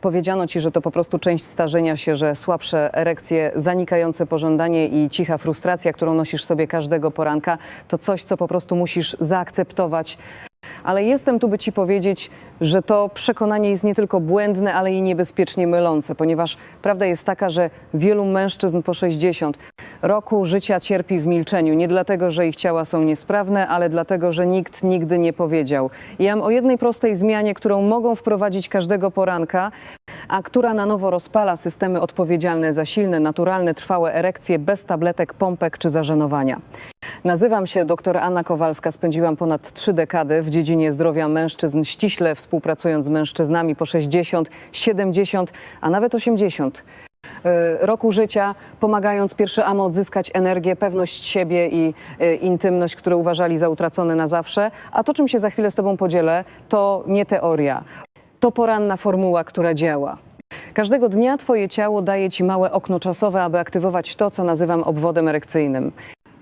powiedziano ci, że to po prostu część starzenia się, że słabsze erekcje, zanikające pożądanie i cicha frustracja, którą nosisz sobie każdego poranka, to coś, co po prostu musisz zaakceptować. Ale jestem tu, by ci powiedzieć, że to przekonanie jest nie tylko błędne, ale i niebezpiecznie mylące, ponieważ prawda jest taka, że wielu mężczyzn po 60 roku życia cierpi w milczeniu. Nie dlatego, że ich ciała są niesprawne, ale dlatego, że nikt nigdy nie powiedział. Ja mam o jednej prostej zmianie, którą mogą wprowadzić każdego poranka, a która na nowo rozpala systemy odpowiedzialne za silne, naturalne, trwałe erekcje bez tabletek, pompek czy zażenowania. Nazywam się dr Anna Kowalska. Spędziłam ponad trzy dekady w dziedzinie zdrowia mężczyzn, ściśle współpracując z mężczyznami po 60, 70, a nawet 80 y, roku życia, pomagając pierwszemu odzyskać energię, pewność siebie i y, intymność, które uważali za utracone na zawsze. A to, czym się za chwilę z Tobą podzielę, to nie teoria. To poranna formuła, która działa. Każdego dnia Twoje ciało daje Ci małe okno czasowe, aby aktywować to, co nazywam obwodem erekcyjnym.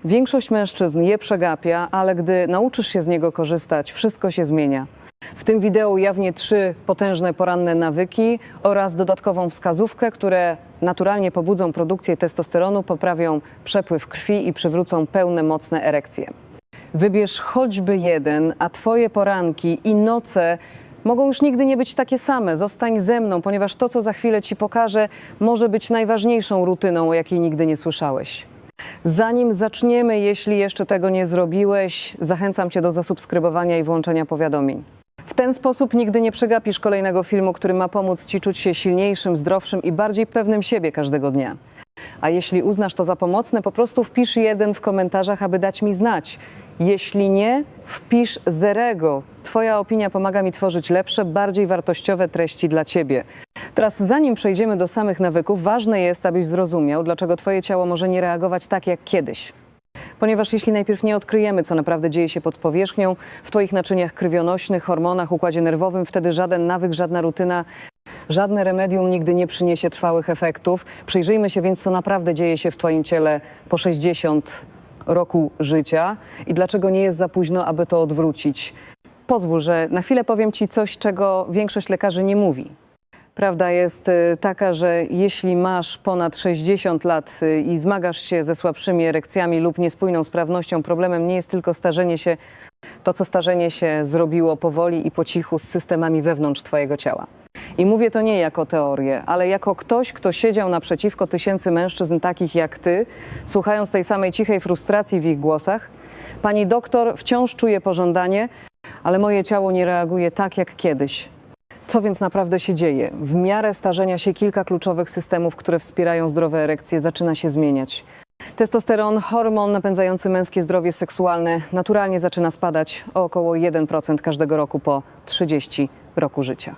Większość mężczyzn je przegapia, ale gdy nauczysz się z niego korzystać, wszystko się zmienia. W tym wideo ujawnię trzy potężne poranne nawyki oraz dodatkową wskazówkę, które naturalnie pobudzą produkcję testosteronu, poprawią przepływ krwi i przywrócą pełne, mocne erekcje. Wybierz choćby jeden, a Twoje poranki i noce mogą już nigdy nie być takie same. Zostań ze mną, ponieważ to, co za chwilę Ci pokażę, może być najważniejszą rutyną, o jakiej nigdy nie słyszałeś. Zanim zaczniemy, jeśli jeszcze tego nie zrobiłeś, zachęcam Cię do zasubskrybowania i włączenia powiadomień. W ten sposób nigdy nie przegapisz kolejnego filmu, który ma pomóc Ci czuć się silniejszym, zdrowszym i bardziej pewnym siebie każdego dnia. A jeśli uznasz to za pomocne, po prostu wpisz jeden w komentarzach, aby dać mi znać. Jeśli nie, wpisz zerego. Twoja opinia pomaga mi tworzyć lepsze, bardziej wartościowe treści dla Ciebie. Teraz, zanim przejdziemy do samych nawyków, ważne jest, abyś zrozumiał, dlaczego Twoje ciało może nie reagować tak jak kiedyś. Ponieważ jeśli najpierw nie odkryjemy, co naprawdę dzieje się pod powierzchnią, w Twoich naczyniach krwionośnych, hormonach, układzie nerwowym, wtedy żaden nawyk, żadna rutyna, żadne remedium nigdy nie przyniesie trwałych efektów. Przyjrzyjmy się więc, co naprawdę dzieje się w Twoim ciele po 60 roku życia i dlaczego nie jest za późno, aby to odwrócić. Pozwól, że na chwilę powiem Ci coś, czego większość lekarzy nie mówi. Prawda jest y, taka, że jeśli masz ponad 60 lat y, i zmagasz się ze słabszymi erekcjami lub niespójną sprawnością, problemem nie jest tylko starzenie się, to co starzenie się zrobiło powoli i po cichu z systemami wewnątrz Twojego ciała. I mówię to nie jako teorię, ale jako ktoś, kto siedział naprzeciwko tysięcy mężczyzn takich jak Ty, słuchając tej samej cichej frustracji w ich głosach. Pani doktor wciąż czuje pożądanie, ale moje ciało nie reaguje tak jak kiedyś. Co więc naprawdę się dzieje? W miarę starzenia się kilka kluczowych systemów, które wspierają zdrowe erekcje, zaczyna się zmieniać. Testosteron, hormon napędzający męskie zdrowie seksualne, naturalnie zaczyna spadać o około 1% każdego roku po 30 roku życia.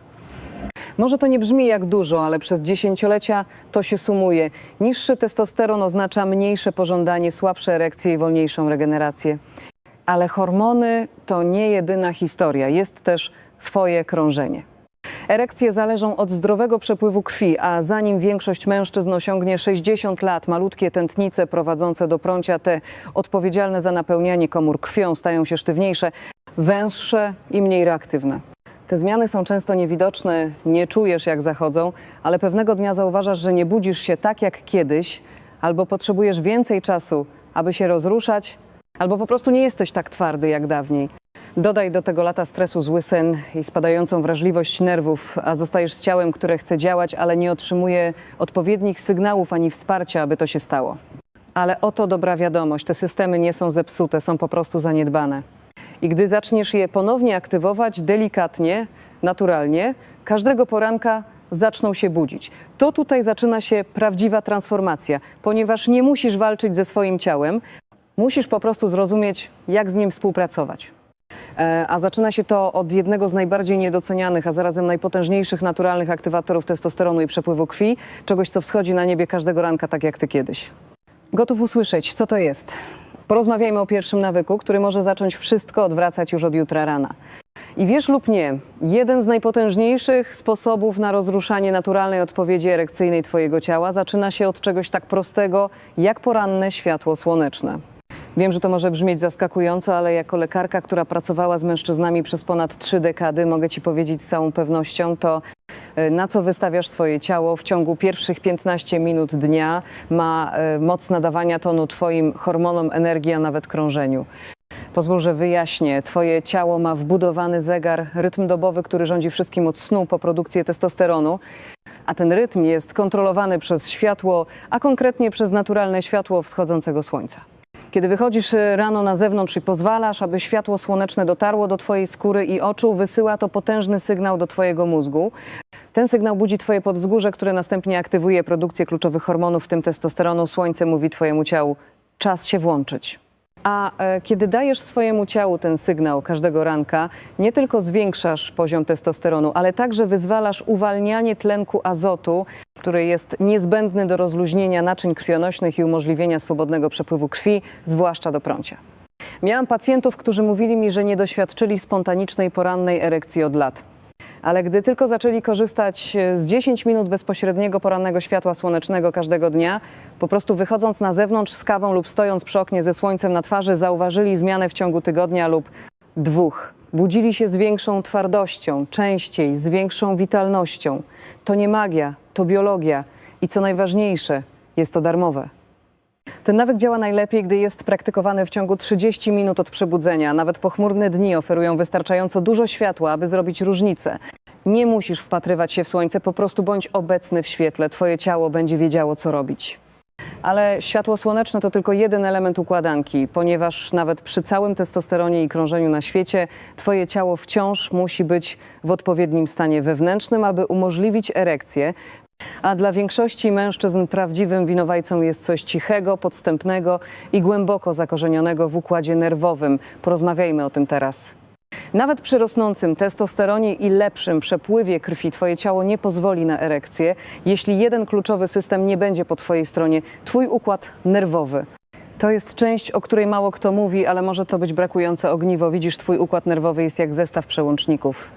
Może to nie brzmi jak dużo, ale przez dziesięciolecia to się sumuje. Niższy testosteron oznacza mniejsze pożądanie, słabsze erekcje i wolniejszą regenerację. Ale hormony to nie jedyna historia, jest też Twoje krążenie. Erekcje zależą od zdrowego przepływu krwi, a zanim większość mężczyzn osiągnie 60 lat, malutkie tętnice prowadzące do prącia, te odpowiedzialne za napełnianie komór krwią, stają się sztywniejsze, węższe i mniej reaktywne. Te zmiany są często niewidoczne, nie czujesz jak zachodzą, ale pewnego dnia zauważasz, że nie budzisz się tak jak kiedyś, albo potrzebujesz więcej czasu, aby się rozruszać, albo po prostu nie jesteś tak twardy jak dawniej. Dodaj do tego lata stresu zły sen i spadającą wrażliwość nerwów, a zostajesz z ciałem, które chce działać, ale nie otrzymuje odpowiednich sygnałów ani wsparcia, aby to się stało. Ale oto dobra wiadomość: te systemy nie są zepsute, są po prostu zaniedbane. I gdy zaczniesz je ponownie aktywować delikatnie, naturalnie, każdego poranka zaczną się budzić. To tutaj zaczyna się prawdziwa transformacja, ponieważ nie musisz walczyć ze swoim ciałem, musisz po prostu zrozumieć, jak z nim współpracować. E, A zaczyna się to od jednego z najbardziej niedocenianych, a zarazem najpotężniejszych naturalnych aktywatorów testosteronu i przepływu krwi, czegoś, co wschodzi na niebie każdego ranka, tak jak ty kiedyś. Gotów usłyszeć, co to jest? Porozmawiajmy o pierwszym nawyku, który może zacząć wszystko odwracać już od jutra rana. I wiesz lub nie, jeden z najpotężniejszych sposobów na rozruszanie naturalnej odpowiedzi erekcyjnej Twojego ciała zaczyna się od czegoś tak prostego jak poranne światło słoneczne. Wiem, że to może brzmieć zaskakująco, ale jako lekarka, która pracowała z mężczyznami przez ponad trzy dekady, mogę Ci powiedzieć z całą pewnością, to e, na co wystawiasz swoje ciało w ciągu pierwszych 15 minut dnia, ma e, moc nadawania tonu Twoim hormonom energii, a nawet krążeniu. Pozwól, że wyjaśnię. Twoje ciało ma wbudowany zegar, rytm dobowy, który rządzi wszystkim od snu po produkcję testosteronu, a ten rytm jest kontrolowany przez światło, a konkretnie przez naturalne światło wschodzącego słońca. Kiedy wychodzisz y, rano na zewnątrz i pozwalasz, aby światło słoneczne dotarło do Twojej skóry i oczu, wysyła to potężny sygnał do Twojego mózgu. Ten sygnał budzi Twoje podzgórze, które następnie aktywuje produkcję kluczowych hormonów, w tym testosteronu. Słońce mówi Twojemu ciału: czas się włączyć. A e, kiedy dajesz swojemu ciału ten sygnał każdego ranka, nie tylko zwiększasz poziom testosteronu, ale także wyzwalasz uwalnianie tlenku azotu, który jest niezbędny do rozluźnienia naczyń krwionośnych i umożliwienia swobodnego przepływu krwi, zwłaszcza do prącia. Miałam pacjentów, którzy mówili mi, że nie doświadczyli spontanicznej porannej erekcji od lat. Ale gdy tylko zaczęli korzystać e, z 10 minut bezpośredniego porannego światła słonecznego każdego dnia, po prostu wychodząc na zewnątrz z kawą lub stojąc przy oknie ze słońcem na twarzy, zauważyli zmianę w ciągu tygodnia lub dwóch. Budzili się z większą twardością, częściej, z większą witalnością. To nie magia, to biologia i co najważniejsze, jest to darmowe. Ten nawyk działa najlepiej, gdy jest praktykowany w ciągu 30 minut od przebudzenia. Nawet pochmurne dni oferują wystarczająco dużo światła, aby zrobić różnicę. Nie musisz wpatrywać się w słońce, po prostu bądź obecny w świetle. Twoje ciało będzie wiedziało, co robić. Ale światło słoneczne to tylko jeden element układanki, ponieważ nawet przy całym testosteronie i krążeniu na świecie, Twoje ciało wciąż musi być w odpowiednim stanie wewnętrznym, aby umożliwić erekcję. A dla większości mężczyzn prawdziwym winowajcą jest coś cichego, podstępnego i głęboko zakorzenionego w układzie nerwowym. Porozmawiajmy o tym teraz. Nawet przy rosnącym testosteronie i lepszym przepływie krwi Twoje ciało nie pozwoli na erekcję, jeśli jeden kluczowy system nie będzie po Twojej stronie Twój układ nerwowy. To jest część, o której mało kto mówi, ale może to być brakujące ogniwo. Widzisz, Twój układ nerwowy jest jak zestaw przełączników.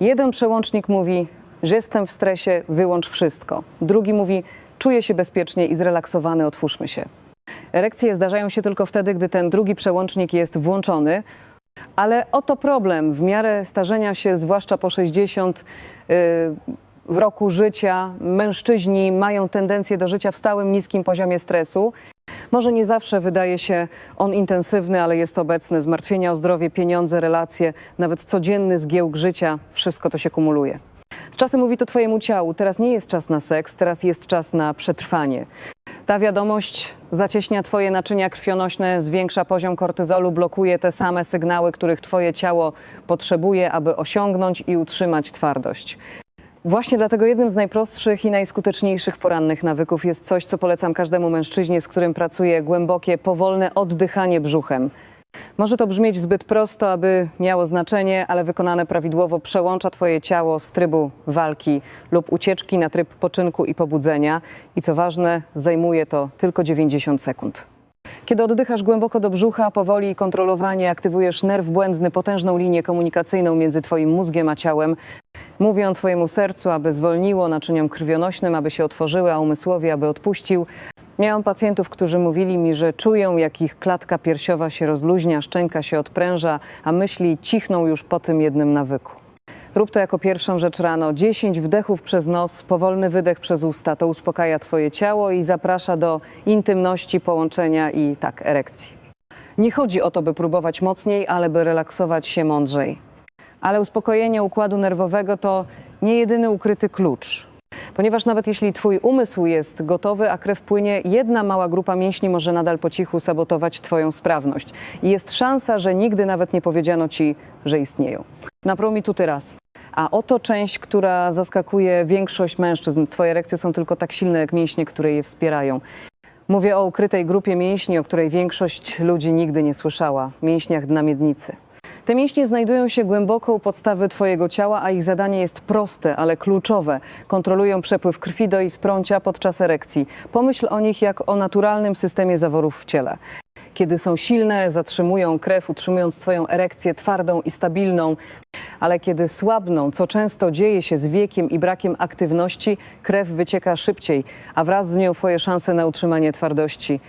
Jeden przełącznik mówi, że jestem w stresie, wyłącz wszystko. Drugi mówi, czuję się bezpiecznie i zrelaksowany, otwórzmy się. Erekcje zdarzają się tylko wtedy, gdy ten drugi przełącznik jest włączony, ale oto problem. W miarę starzenia się, zwłaszcza po 60 yy, w roku życia, mężczyźni mają tendencję do życia w stałym niskim poziomie stresu. Może nie zawsze wydaje się on intensywny, ale jest obecny. Zmartwienia o zdrowie, pieniądze, relacje, nawet codzienny zgiełk życia, wszystko to się kumuluje. Z czasem mówi to Twojemu ciału: teraz nie jest czas na seks, teraz jest czas na przetrwanie. Ta wiadomość zacieśnia Twoje naczynia krwionośne, zwiększa poziom kortyzolu, blokuje te same sygnały, których Twoje ciało potrzebuje, aby osiągnąć i utrzymać twardość. Właśnie dlatego jednym z najprostszych i najskuteczniejszych porannych nawyków jest coś, co polecam każdemu mężczyźnie, z którym pracuję głębokie, powolne oddychanie brzuchem. Może to brzmieć zbyt prosto, aby miało znaczenie, ale wykonane prawidłowo przełącza Twoje ciało z trybu walki lub ucieczki na tryb poczynku i pobudzenia. I co ważne, zajmuje to tylko 90 sekund. Kiedy oddychasz głęboko do brzucha, powoli i kontrolowanie aktywujesz nerw błędny, potężną linię komunikacyjną między Twoim mózgiem a ciałem. Mówią Twojemu sercu, aby zwolniło, naczyniom krwionośnym, aby się otworzyły, a umysłowi, aby odpuścił. Miałam pacjentów, którzy mówili mi, że czują, jak ich klatka piersiowa się rozluźnia, szczęka się odpręża, a myśli cichną już po tym jednym nawyku. Rób to jako pierwszą rzecz rano. 10 wdechów przez nos, powolny wydech przez usta. To uspokaja Twoje ciało i zaprasza do intymności, połączenia i tak, erekcji. Nie chodzi o to, by próbować mocniej, ale by relaksować się mądrzej. Ale uspokojenie układu nerwowego to nie jedyny ukryty klucz. Ponieważ nawet jeśli Twój umysł jest gotowy, a krew płynie, jedna mała grupa mięśni może nadal po cichu sabotować Twoją sprawność. I jest szansa, że nigdy nawet nie powiedziano Ci, że istnieją. Naprą mi tu teraz. A oto część, która zaskakuje większość mężczyzn. Twoje erekcje są tylko tak silne jak mięśnie, które je wspierają. Mówię o ukrytej grupie mięśni, o której większość ludzi nigdy nie słyszała mięśniach dna miednicy. Te mięśnie znajdują się głęboko u podstawy Twojego ciała, a ich zadanie jest proste, ale kluczowe. Kontrolują przepływ krwi do i z prącia podczas erekcji. Pomyśl o nich jak o naturalnym systemie zaworów w ciele. Kiedy są silne, zatrzymują krew, utrzymując Twoją erekcję twardą i stabilną, ale kiedy słabną, co często dzieje się z wiekiem i brakiem aktywności, krew wycieka szybciej, a wraz z nią Twoje szanse na utrzymanie twardości.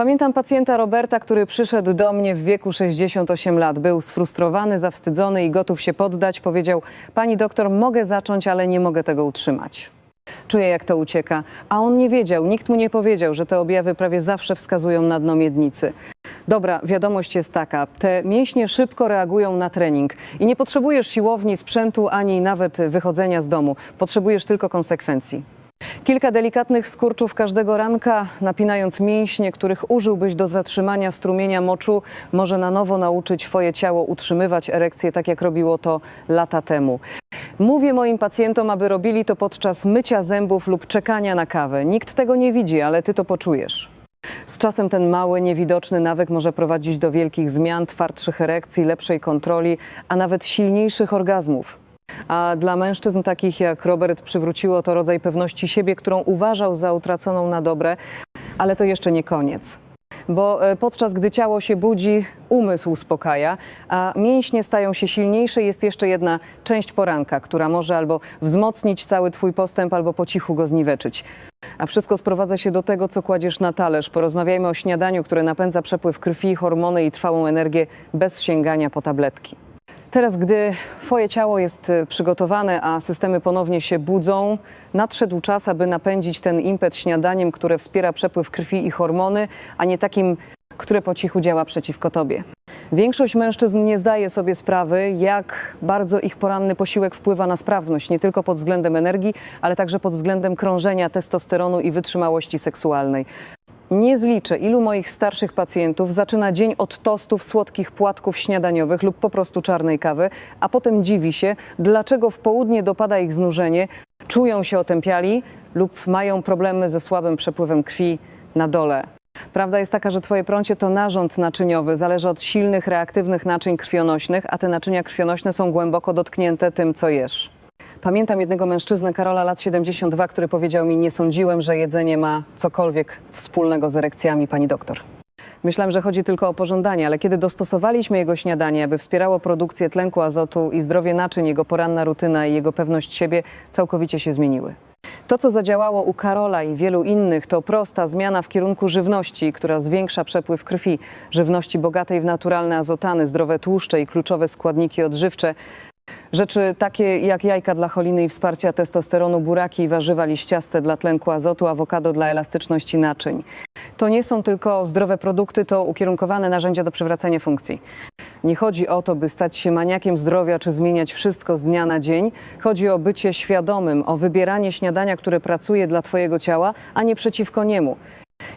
Pamiętam pacjenta Roberta, który przyszedł do mnie w wieku 68 lat. Był sfrustrowany, zawstydzony i gotów się poddać. Powiedział: Pani doktor, mogę zacząć, ale nie mogę tego utrzymać. Czuję, jak to ucieka. A on nie wiedział, nikt mu nie powiedział, że te objawy prawie zawsze wskazują na dno miednicy. Dobra, wiadomość jest taka: te mięśnie szybko reagują na trening i nie potrzebujesz siłowni, sprzętu ani nawet wychodzenia z domu. Potrzebujesz tylko konsekwencji. Kilka delikatnych skurczów każdego ranka, napinając mięśnie, których użyłbyś do zatrzymania strumienia moczu, może na nowo nauczyć Twoje ciało utrzymywać erekcję tak, jak robiło to lata temu. Mówię moim pacjentom, aby robili to podczas mycia zębów lub czekania na kawę. Nikt tego nie widzi, ale Ty to poczujesz. Z czasem ten mały, niewidoczny nawyk może prowadzić do wielkich zmian, twardszych erekcji, lepszej kontroli, a nawet silniejszych orgazmów. A dla mężczyzn takich jak Robert przywróciło to rodzaj pewności siebie, którą uważał za utraconą na dobre, ale to jeszcze nie koniec. Bo e, podczas gdy ciało się budzi, umysł uspokaja, a mięśnie stają się silniejsze, jest jeszcze jedna część poranka, która może albo wzmocnić cały Twój postęp, albo po cichu go zniweczyć. A wszystko sprowadza się do tego, co kładziesz na talerz. Porozmawiajmy o śniadaniu, które napędza przepływ krwi, hormony i trwałą energię bez sięgania po tabletki. Teraz, gdy Twoje ciało jest e, przygotowane, a systemy ponownie się budzą, nadszedł czas, aby napędzić ten impet śniadaniem, które wspiera przepływ krwi i hormony, a nie takim, które po cichu działa przeciwko Tobie. Większość mężczyzn nie zdaje sobie sprawy, jak bardzo ich poranny posiłek wpływa na sprawność, nie tylko pod względem energii, ale także pod względem krążenia testosteronu i wytrzymałości seksualnej. Nie zliczę, ilu moich starszych pacjentów zaczyna dzień od tostów, słodkich płatków śniadaniowych lub po prostu czarnej kawy, a potem dziwi się, dlaczego w południe dopada ich znużenie, czują się otępiali lub mają problemy ze słabym przepływem krwi na dole. Prawda jest taka, że Twoje prącie to narząd naczyniowy, zależy od silnych, reaktywnych naczyń krwionośnych, a te naczynia krwionośne są głęboko dotknięte tym, co jesz. Pamiętam jednego mężczyznę, Karola, lat 72, który powiedział mi: Nie sądziłem, że jedzenie ma cokolwiek wspólnego z erekcjami, pani doktor. Myślałem, że chodzi tylko o pożądanie, ale kiedy dostosowaliśmy jego śniadanie, aby wspierało produkcję tlenku azotu i zdrowie naczyń, jego poranna rutyna i jego pewność siebie całkowicie się zmieniły. To, co zadziałało u Karola i wielu innych, to prosta zmiana w kierunku żywności, która zwiększa przepływ krwi, żywności bogatej w naturalne azotany, zdrowe tłuszcze i kluczowe składniki odżywcze. Rzeczy takie jak jajka dla choliny i wsparcia testosteronu, buraki i warzywa liściaste dla tlenku azotu, awokado dla elastyczności naczyń. To nie są tylko zdrowe produkty, to ukierunkowane narzędzia do przywracania funkcji. Nie chodzi o to, by stać się maniakiem zdrowia czy zmieniać wszystko z dnia na dzień. Chodzi o bycie świadomym, o wybieranie śniadania, które pracuje dla Twojego ciała, a nie przeciwko niemu.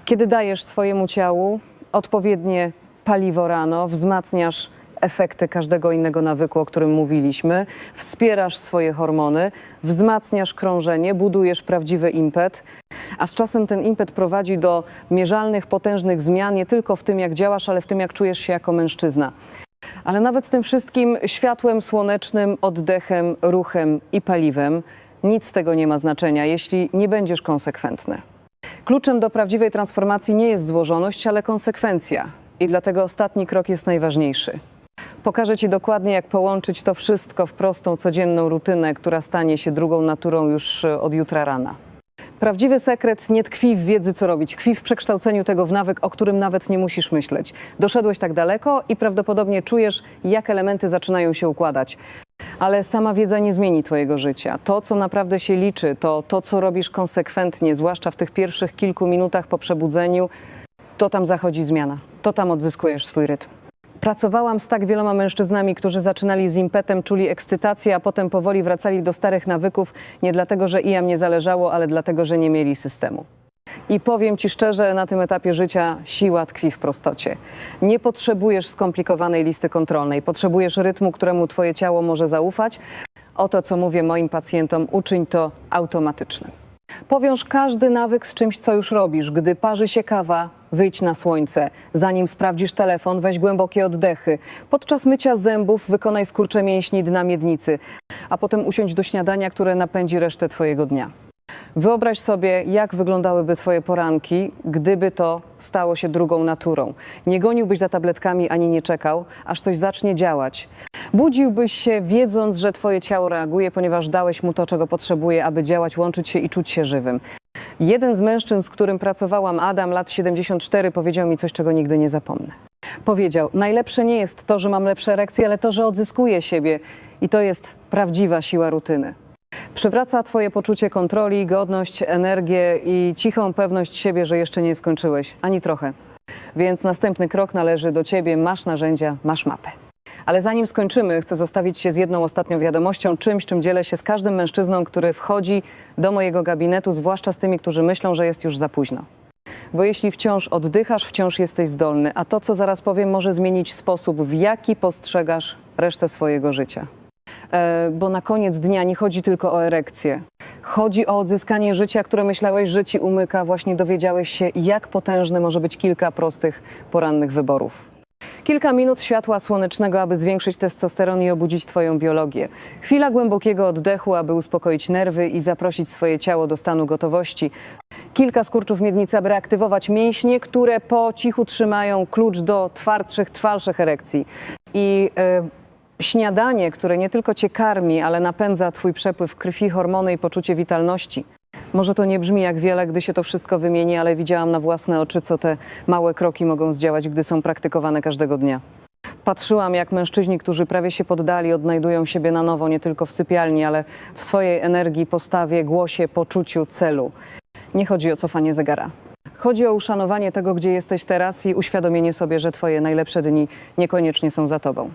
Kiedy dajesz swojemu ciału odpowiednie paliwo rano, wzmacniasz efekty każdego innego nawyku, o którym mówiliśmy, wspierasz swoje hormony, wzmacniasz krążenie, budujesz prawdziwy impet, a z czasem ten impet prowadzi do mierzalnych, potężnych zmian nie tylko w tym, jak działasz, ale w tym, jak czujesz się jako mężczyzna. Ale nawet z tym wszystkim światłem słonecznym, oddechem, ruchem i paliwem nic z tego nie ma znaczenia, jeśli nie będziesz konsekwentny. Kluczem do prawdziwej transformacji nie jest złożoność, ale konsekwencja. I dlatego ostatni krok jest najważniejszy. Pokażę Ci dokładnie, jak połączyć to wszystko w prostą, codzienną rutynę, która stanie się drugą naturą już e, od jutra rana. Prawdziwy sekret nie tkwi w wiedzy, co robić, tkwi w przekształceniu tego w nawyk, o którym nawet nie musisz myśleć. Doszedłeś tak daleko i prawdopodobnie czujesz, jak elementy zaczynają się układać. Ale sama wiedza nie zmieni Twojego życia. To, co naprawdę się liczy, to to, co robisz konsekwentnie, zwłaszcza w tych pierwszych kilku minutach po przebudzeniu, to tam zachodzi zmiana. To tam odzyskujesz swój rytm. Pracowałam z tak wieloma mężczyznami, którzy zaczynali z impetem, czuli ekscytację, a potem powoli wracali do starych nawyków, nie dlatego, że im nie zależało, ale dlatego, że nie mieli systemu. I powiem Ci szczerze, na tym etapie życia siła tkwi w prostocie. Nie potrzebujesz skomplikowanej listy kontrolnej, potrzebujesz rytmu, któremu Twoje ciało może zaufać. Oto co mówię moim pacjentom, uczyń to automatycznym. Powiąż każdy nawyk z czymś, co już robisz. Gdy parzy się kawa, wyjdź na słońce. Zanim sprawdzisz telefon, weź głębokie oddechy. Podczas mycia zębów wykonaj skurcze mięśni dna miednicy, a potem usiądź do śniadania, które napędzi resztę Twojego dnia. Wyobraź sobie, jak wyglądałyby Twoje poranki, gdyby to stało się drugą naturą. Nie goniłbyś za tabletkami ani nie czekał, aż coś zacznie działać. Budziłbyś się, wiedząc, że Twoje ciało reaguje, ponieważ dałeś mu to, czego potrzebuje, aby działać, łączyć się i czuć się żywym. Jeden z mężczyzn, z którym pracowałam, Adam, lat 74, powiedział mi coś, czego nigdy nie zapomnę. Powiedział: Najlepsze nie jest to, że mam lepsze erekcje, ale to, że odzyskuję siebie. I to jest prawdziwa siła rutyny. Przywraca Twoje poczucie kontroli, godność, energię i cichą pewność siebie, że jeszcze nie skończyłeś ani trochę. Więc następny krok należy do Ciebie. Masz narzędzia, masz mapę. Ale zanim skończymy, chcę zostawić się z jedną ostatnią wiadomością, czymś, czym dzielę się z każdym mężczyzną, który wchodzi do mojego gabinetu, zwłaszcza z tymi, którzy myślą, że jest już za późno. Bo jeśli wciąż oddychasz, wciąż jesteś zdolny, a to, co zaraz powiem, może zmienić sposób, w jaki postrzegasz resztę swojego życia. E, bo na koniec dnia nie chodzi tylko o erekcję. Chodzi o odzyskanie życia, które myślałeś, że ci umyka. Właśnie dowiedziałeś się, jak potężne może być kilka prostych, porannych wyborów. Kilka minut światła słonecznego, aby zwiększyć testosteron i obudzić Twoją biologię. Chwila głębokiego oddechu, aby uspokoić nerwy i zaprosić swoje ciało do stanu gotowości. Kilka skurczów miednicy, aby reaktywować mięśnie, które po cichu trzymają klucz do twardszych, trwalszych erekcji. I e, śniadanie, które nie tylko Cię karmi, ale napędza Twój przepływ krwi, hormony i poczucie witalności. Może to nie brzmi jak wiele, gdy się to wszystko wymieni, ale widziałam na własne oczy, co te małe kroki mogą zdziałać, gdy są praktykowane każdego dnia. Patrzyłam, jak mężczyźni, którzy prawie się poddali, odnajdują siebie na nowo, nie tylko w sypialni, ale w swojej energii, postawie, głosie, poczuciu, celu. Nie chodzi o cofanie zegara. Chodzi o uszanowanie tego, gdzie jesteś teraz i uświadomienie sobie, że Twoje najlepsze dni niekoniecznie są za Tobą.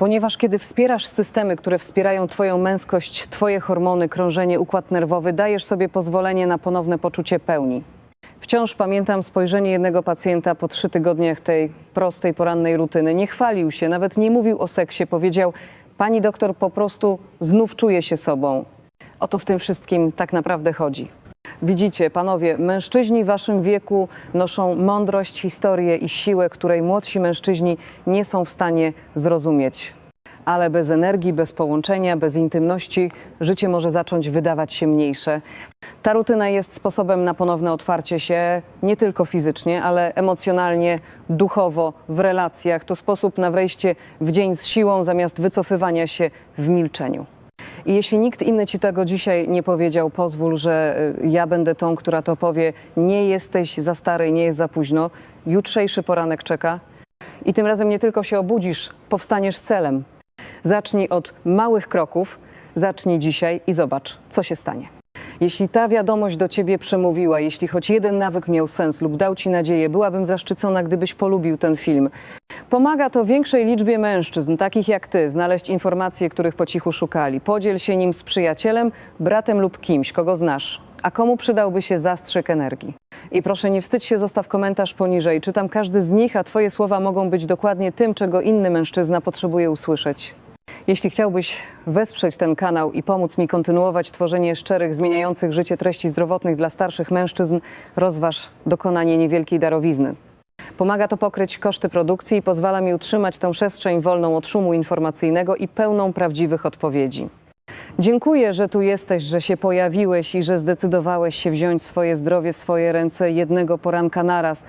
Ponieważ kiedy wspierasz systemy, które wspierają Twoją męskość, Twoje hormony, krążenie, układ nerwowy, dajesz sobie pozwolenie na ponowne poczucie pełni. Wciąż pamiętam spojrzenie jednego pacjenta po trzy tygodniach tej prostej porannej rutyny. Nie chwalił się, nawet nie mówił o seksie. Powiedział: Pani doktor, po prostu znów czuję się sobą. O to w tym wszystkim tak naprawdę chodzi. Widzicie, panowie, mężczyźni w waszym wieku noszą mądrość, historię i siłę, której młodsi mężczyźni nie są w stanie zrozumieć. Ale bez energii, bez połączenia, bez intymności życie może zacząć wydawać się mniejsze. Ta rutyna jest sposobem na ponowne otwarcie się nie tylko fizycznie, ale emocjonalnie, duchowo, w relacjach. To sposób na wejście w dzień z siłą zamiast wycofywania się w milczeniu. I jeśli nikt inny ci tego dzisiaj nie powiedział, pozwól, że y, ja będę tą, która to powie. Nie jesteś za stary, nie jest za późno. Jutrzejszy poranek czeka. I tym razem nie tylko się obudzisz, powstaniesz celem. Zacznij od małych kroków, zacznij dzisiaj i zobacz, co się stanie. Jeśli ta wiadomość do ciebie przemówiła, jeśli choć jeden nawyk miał sens lub dał ci nadzieję, byłabym zaszczycona, gdybyś polubił ten film. Pomaga to większej liczbie mężczyzn, takich jak ty, znaleźć informacje, których po cichu szukali. Podziel się nim z przyjacielem, bratem lub kimś, kogo znasz. A komu przydałby się zastrzyk energii? I proszę nie wstydź się, zostaw komentarz poniżej. Czytam każdy z nich, a twoje słowa mogą być dokładnie tym, czego inny mężczyzna potrzebuje usłyszeć. Jeśli chciałbyś wesprzeć ten kanał i pomóc mi kontynuować tworzenie szczerych, zmieniających życie treści zdrowotnych dla starszych mężczyzn, rozważ dokonanie niewielkiej darowizny. Pomaga to pokryć koszty produkcji i pozwala mi utrzymać tę przestrzeń wolną od szumu informacyjnego i pełną prawdziwych odpowiedzi. Dziękuję, że tu jesteś, że się pojawiłeś i że zdecydowałeś się wziąć swoje zdrowie w swoje ręce jednego poranka naraz.